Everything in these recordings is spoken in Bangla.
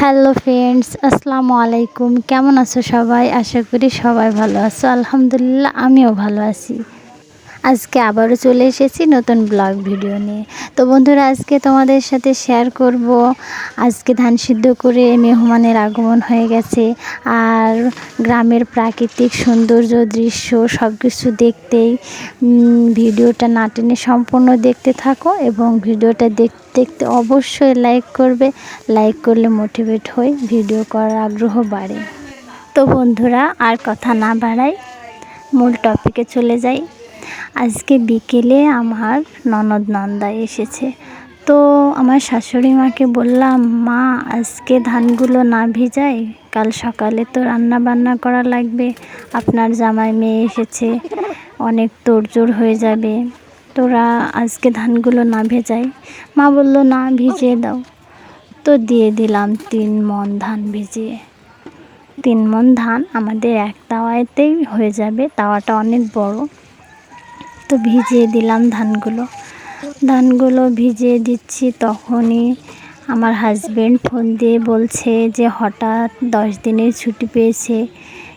হ্যালো ফ্রেন্ডস, আসসালামু আলাইকুম। কেমন আছো সবাই? আশা করি সবাই ভালো আছো। আলহামদুলিল্লাহ, আমিও ভালো আছি। আজকে আবারও চলে এসেছি নতুন ব্লগ ভিডিও নিয়ে। তো বন্ধুরা, আজকে তোমাদের সাথে শেয়ার করব। আজকে ধান সিদ্ধ করে মেহমানের আগমন হয়ে গেছে আর গ্রামের প্রাকৃতিক সৌন্দর্য, দৃশ্য সব কিছু দেখতেই ভিডিওটা না টেনে সম্পূর্ণ দেখতে থাকো এবং ভিডিওটা দেখতে দেখতে অবশ্যই লাইক করবে। লাইক করলে মোটিভেট হই ভিডিও করার আগ্রহ বাড়ে। তো বন্ধুরা, আর কথা না বাড়াই, মূল টপিকে চলে যাই। আজকে বিকেলে আমার ননদ নন্দা এসেছে। তো আমার শাশুড়ি মাকে বললাম, মা, আজকে ধানগুলো না ভিজাই? কাল সকালে তো রান্না বান্না করা লাগবে। আপনার জামাই মেয়ে এসেছে, অনেক তোড়জোড় হয়ে যাবে। তোরা আজকে ধানগুলো না ভেজাই? মা বলল, না, ভিজিয়ে দাও। তো দিয়ে দিলাম তিন মন ধান ভিজিয়ে। তিন মন ধান আমাদের এক তাওয়াতেই হয়ে যাবে। তাওয়াটা অনেক বড়। তো ভিজিয়ে দিলাম ধানগুলো। ধানগুলো ভিজিয়ে দিচ্ছি তখনই আমার হাজব্যান্ড ফোন দিয়ে বলছে যে হঠাৎ দশ দিনের ছুটি পেয়েছে,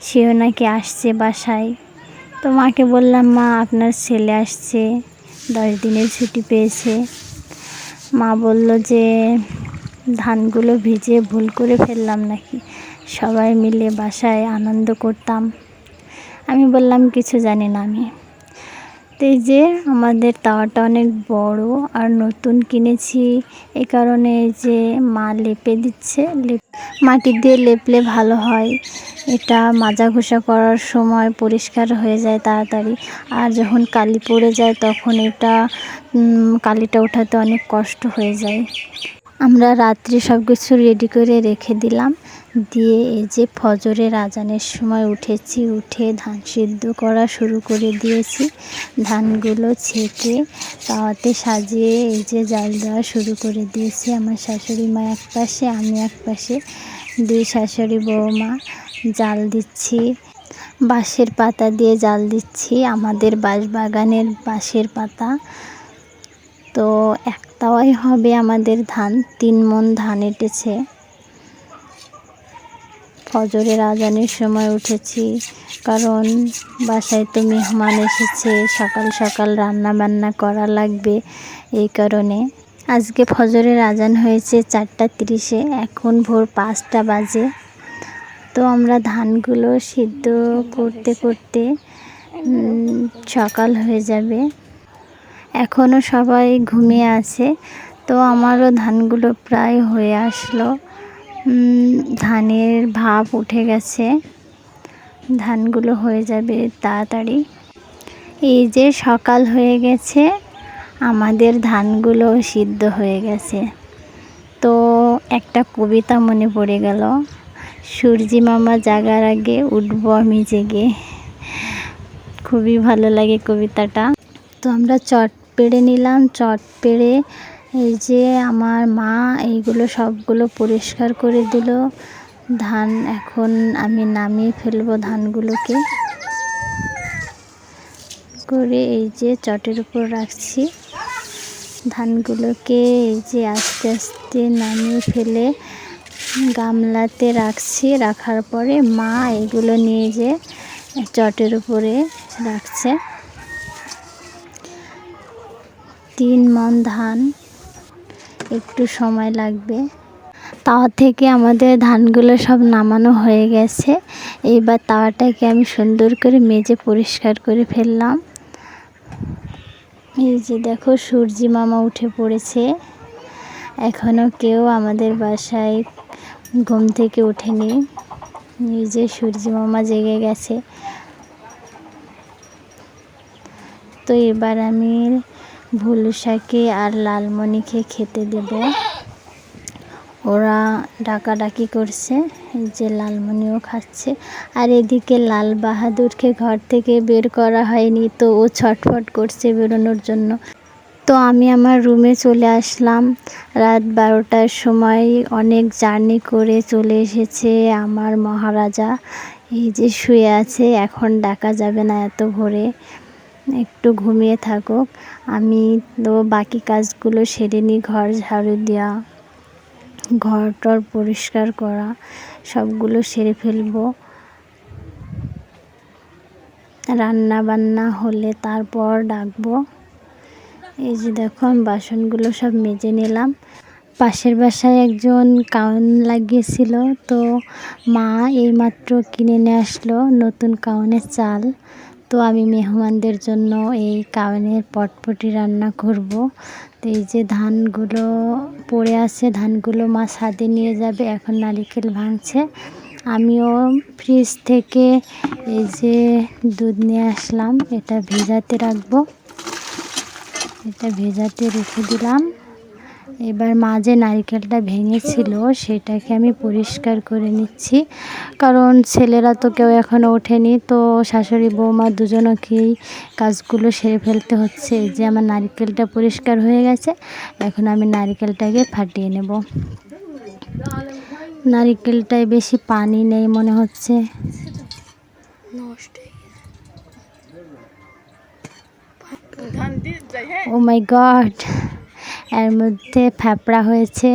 সেও নাকি আসছে বাসায়। তো মাকে বললাম, মা, আপনার ছেলে আসছে, দশ দিনের ছুটি পেয়েছে। মা বলল যে, ধানগুলো ভিজে ভুল করে ফেললাম নাকি? সবাই মিলে বাসায় আনন্দ করতাম। আমি বললাম, কিছু জানি না আমি। এই যে আমাদের তাওয়াটা অনেক বড় আর নতুন কিনেছি। এই কারণে যে মা লেপে দিচ্ছে মাটি দিয়ে লেপলে ভালো হয়। এটা মাজা ঘষা করার সময় পরিষ্কার হয়ে যায় তাড়াতাড়ি। আর যখন কালি পড়ে যায় তখন এটা কালিটা ওঠাতে অনেক কষ্ট হয়ে যায়। আমরা রাত্রি সব কিছু রেডি করে রেখে দিলাম। দিয়ে এই যে ফজরের আজানের সময় উঠেছি, উঠে ধান সিদ্ধ করা শুরু করে দিয়েছি। ধানগুলো ছেঁকে তাওয়াতে সাজিয়ে এই যে জাল দেওয়া শুরু করে দিয়েছি। আমার শাশুড়ি মা এক পাশে, আমি এক পাশে। দুই শাশুড়ি বৌমা, জাল দিচ্ছি। বাঁশের পাতা দিয়ে জাল দিচ্ছি। আমাদের বাঁশ বাগানের বাঁশের পাতা। তো এক তাওয়াই হবে আমাদের ধান, তিন মন ধান এটেছে। ফজরের আজানের সময় উঠেছি, কারণ বাসায় তো মেহমান এসেছে, সকাল সকাল রান্না বান্না করা লাগবে এই কারণে। আজকে ফজরের আজান হয়েছে চারটা তিরিশে, এখন ভোর পাঁচটা বাজে। তো আমরা ধানগুলো সিদ্ধ করতে করতে সকাল হয়ে যাবে। এখনও সবাই ঘুমিয়ে আছে, তো আমারও ধানগুলো প্রায় হয়ে আসলো। ধানের ভাপ উঠে গেছে। ধানগুলো হয়ে যাবে তাড়াতাড়ি। এই যে সকাল হয়ে গেছে, আমাদের ধানগুলো সিদ্ধ হয়ে গেছে। তো একটা কবিতা মনে পড়ে গেল, সূর্যি মামা জাগার আগে উঠবো আমি জেগে। খুবই ভালো লাগে কবিতাটা। তো আমরা চট পেড়ে নিলাম, চট পেড়ে এই যে আমার মা এইগুলো সবগুলো পরিষ্কার করে দিল। ধান এখন আমি নামিয়ে ফেলব ধানগুলোকে। করে এই যে চটের উপর রাখছি। ধানগুলোকে এই যে আস্তে আস্তে নামিয়ে ফেলে গামলাতে রাখছি। রাখার পরে মা এগুলো নিয়ে যে চটের উপরে রাখছে। তিন মন ধান। একটু সময় লাগবে। তাওয়া থেকে আমাদের ধানগুলো সব নামানো হয়ে গেছে। এইবার তাওয়াটাকে আমি সুন্দর করে মেজে পরিষ্কার করে ফেললাম। এই যে দেখো, সূর্যি মামা উঠে পড়েছে। এখনও কেউ আমাদের বাসায় ঘুম থেকে ওঠেনি। এই যে সূর্যি মামা জেগে গেছে। তো এবার আমি ভুলুসাকে আর লালমণিকে খেতে দেব। ওরা ডাকাডাকি করছে যে লালমণিও খাচ্ছে। আর এদিকে লাল বাহাদুরকে ঘর থেকে বের করা হয়নি, তো ও ছটফট করছে বেরোনোর জন্য। তো আমি আমার রুমে চলে আসলাম। রাত বারোটার সময় অনেক জার্নি করে চলে এসেছে আমার মহারাজা। এই যে শুয়ে আছে, এখন ডাকা যাবে না এত ভোরে। একটু ঘুমিয়ে থাকুক। আমি তো বাকি কাজগুলো সেরে নিই, ঘর ঝাড়ু দেওয়া ঘর টর পরিষ্কার করা, সবগুলো সেরে ফেলব। রান্না বান্না হলে তারপর ডাকবো। এই যে দেখো আমি বাসনগুলো সব মেজে নিলাম। পাশের বাসায় একজন কাউন লাগিয়েছিল, তো মা এইমাত্র কিনে নিয়ে আসলো নতুন কাউনের চাল। তো আমি মেহমানদের জন্য এই কাউনের পটপটি রান্না করব। তো এই যে ধানগুলো পড়ে আছে, ধানগুলো মা সাদে নিয়ে যাবে, এখন নারিকেল ভাঙছে। আমিও ফ্রিজ থেকে এই যে দুধ নিয়ে আসলাম, এটা ভেজাতে রাখব। এটা ভেজাতে রেখে দিলাম। এবার মা যে নারিকেলটা ভেঙেছিল সেটাকে আমি পরিষ্কার করে নিচ্ছি। কারণ ছেলেরা তো কেউ এখনও ওঠেনি তো শাশুড়ি বৌমা দুজনকেই কাজগুলো সেরে ফেলতে হচ্ছে। যে আমার নারিকেলটা পরিষ্কার হয়ে গেছে এখন আমি নারিকেলটাকে ফাটিয়ে নেব। নারিকেলটায় বেশি পানি নেই মনে হচ্ছে। ও মাই গড এর মধ্যে ফ্যাপড়া হয়েছে।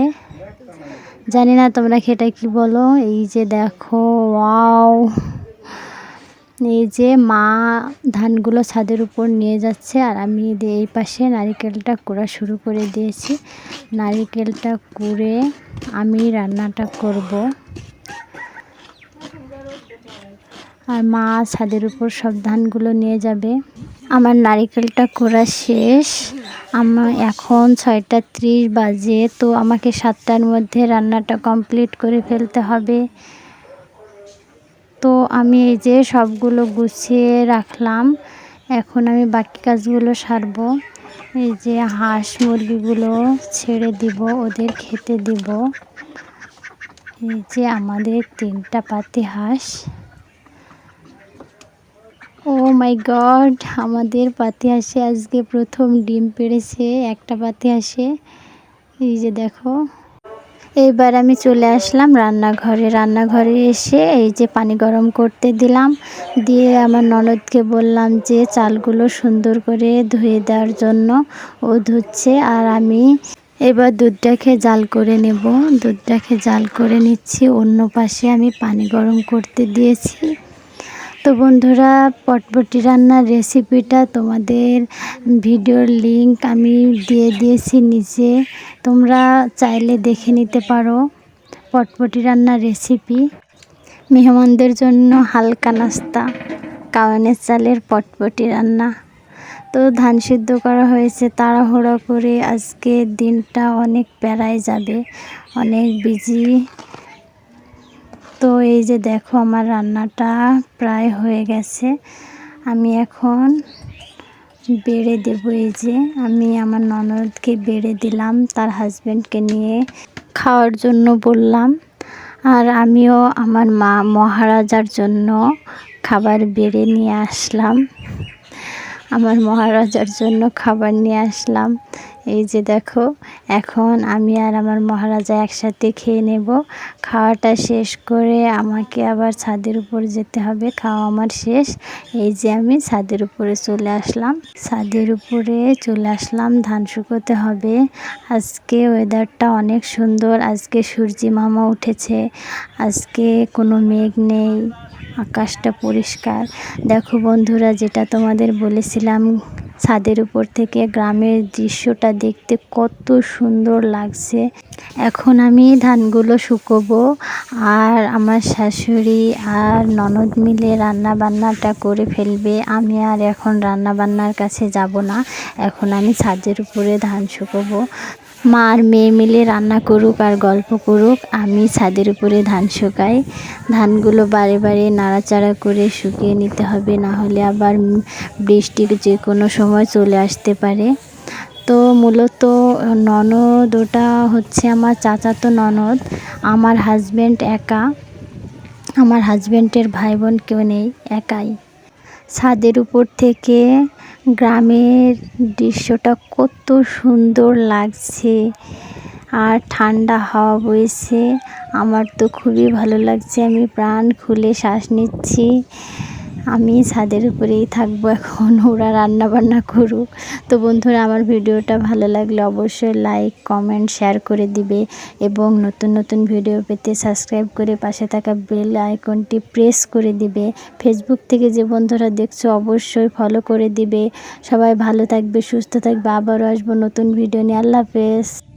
জানি না তোমরা খেটা কি বলো, এই যে দেখো, ওয়াও। এই যে মা ধানগুলো ছাদের উপর নিয়ে যাচ্ছে, আর আমি এই পাশে নারিকেলটা কুড়া শুরু করে দিয়েছি। নারিকেলটা কুড়ে আমি রান্নাটা করব। আর মা ছাদের উপর সব ধানগুলো নিয়ে যাবে। আমার নারিকেলটা করা শেষ। আমার এখন ছয়টা ত্রিশ বাজে, তো আমাকে সাতটার মধ্যে রান্নাটা কমপ্লিট করে ফেলতে হবে। তো আমি এই যে সবগুলো গুছিয়ে রাখলাম। এখন আমি বাকি কাজগুলো সারব। এই যে হাঁস মুরগিগুলো ছেড়ে দিব, ওদের খেতে দিব। এই যে আমাদের তিনটা পাতি হাঁস। ও মাই গড, আমাদের পাতি হাঁসে আজকে প্রথম ডিম পেড়েছে, একটা পাতি হাঁসে। এই যে দেখো, এইবার আমি চলে আসলাম রান্নাঘরে। রান্নাঘরে এসে এই যে পানি গরম করতে দিলাম, দিয়ে আমার ননদকে বললাম যে চালগুলো সুন্দর করে ধুয়ে দেওয়ার জন্য ও ধুচ্ছে, আর আমি এবার দুধটাকে জাল করে নেব। দুধটাকে জাল করে নিচ্ছি, অন্য পাশে আমি পানি গরম করতে দিয়েছি। তো বন্ধুরা, পটপটি রান্নার রেসিপিটা তোমাদের ভিডিওর লিংক আমি দিয়ে দিয়েছি নিচে। তোমরা চাইলে দেখে নিতে পারো পটপটি রান্নার রেসিপি মেহমানদের জন্য হালকা নাস্তা, কাওয়ানের চালের পটপটি রান্না। তো ধান সিদ্ধ করা হয়েছে, তাড়াহুড়ো করে আজকে দিনটা অনেক প্যারায় যাবে, অনেক বিজি তো এই যে দেখো আমার রান্নাটা প্রায় হয়ে গেছে। আমি এখন বেড়ে দেব এই যে। আমি আমার ননদকে বেড়ে দিলাম, তার হাজব্যান্ডকে নিয়ে খাওয়ার জন্য বললাম। আর আমিও আমার মা মহারাজার জন্য খাবার বেড়ে নিয়ে আসলাম। আমার মহারাজার জন্য খাবার নিয়ে আসলাম। এই যে দেখো, এখন আমি আর আমার মহারাজা একসাথে খেয়ে নেব। খাওয়াটা শেষ করে আমাকে আবার ছাদের উপর যেতে হবে, খাওয়া আমার শেষ। এই যে আমি ছাদের উপরে চলে আসলাম। ছাদের উপরে চলে আসলাম, ধান শুকোতে হবে। আজকে ওয়েদারটা অনেক সুন্দর, আজকে সূর্যি মামা উঠেছে। আজকে কোনো মেঘ নেই, আকাশটা পরিষ্কার। দেখো বন্ধুরা, যেটা তোমাদের বলেছিলাম ছাদের উপর থেকে গ্রামের দৃশ্যটা দেখতে কত সুন্দর লাগছে। এখন আমি ধানগুলো শুকোবো আর আমার শাশুড়ি আর ননদ মিলে রান্না বান্নাটা করে ফেলবে। আমি আর এখন রান্না বান্নার কাছে যাব না। এখন আমি ছাদের উপরে ধান শুকোবো। মা আর মেয়ে মিলে রান্না করুক আর গল্প করুক, আমি ছাদের উপরে ধান শুকাই। ধানগুলো বারে বারে নাড়াচাড়া করে শুকিয়ে নিতে হবে, না হলে আবার বৃষ্টির যে কোনো সময় চলে আসতে পারে। তো মূলত ননদ ওটা হচ্ছে আমার চাচাতো ননদ। আমার হাজব্যান্ড একা। আমার হাজব্যান্ডের ভাই বোন কেউ নেই, একাই। ছাদের উপর থেকে গ্রামের দৃশ্যটা কত সুন্দর লাগছে। আর ঠান্ডা হাওয়া বইছে। আমার তো খুবই ভালো লাগছে। আমি প্রাণ খুলে শ্বাস নিচ্ছি। আমি ছাদের উপরেই থাকব এখন, ওরা রান্না বান্না করুক। তো বন্ধুরা, আমার ভিডিওটা ভালো লাগলে অবশ্যই লাইক কমেন্ট শেয়ার করে দিবে এবং নতুন নতুন ভিডিও পেতে সাবস্ক্রাইব করে পাশে থাকা বেল আইকনটি প্রেস করে দিবে। ফেসবুক থেকে যে বন্ধুরা দেখছ, অবশ্যই ফলো করে দিবে। সবাই ভালো থাকবে, সুস্থ থাকবে, আবারও আসব নতুন ভিডিও নিয়ে। আল্লাহ হাফেজ।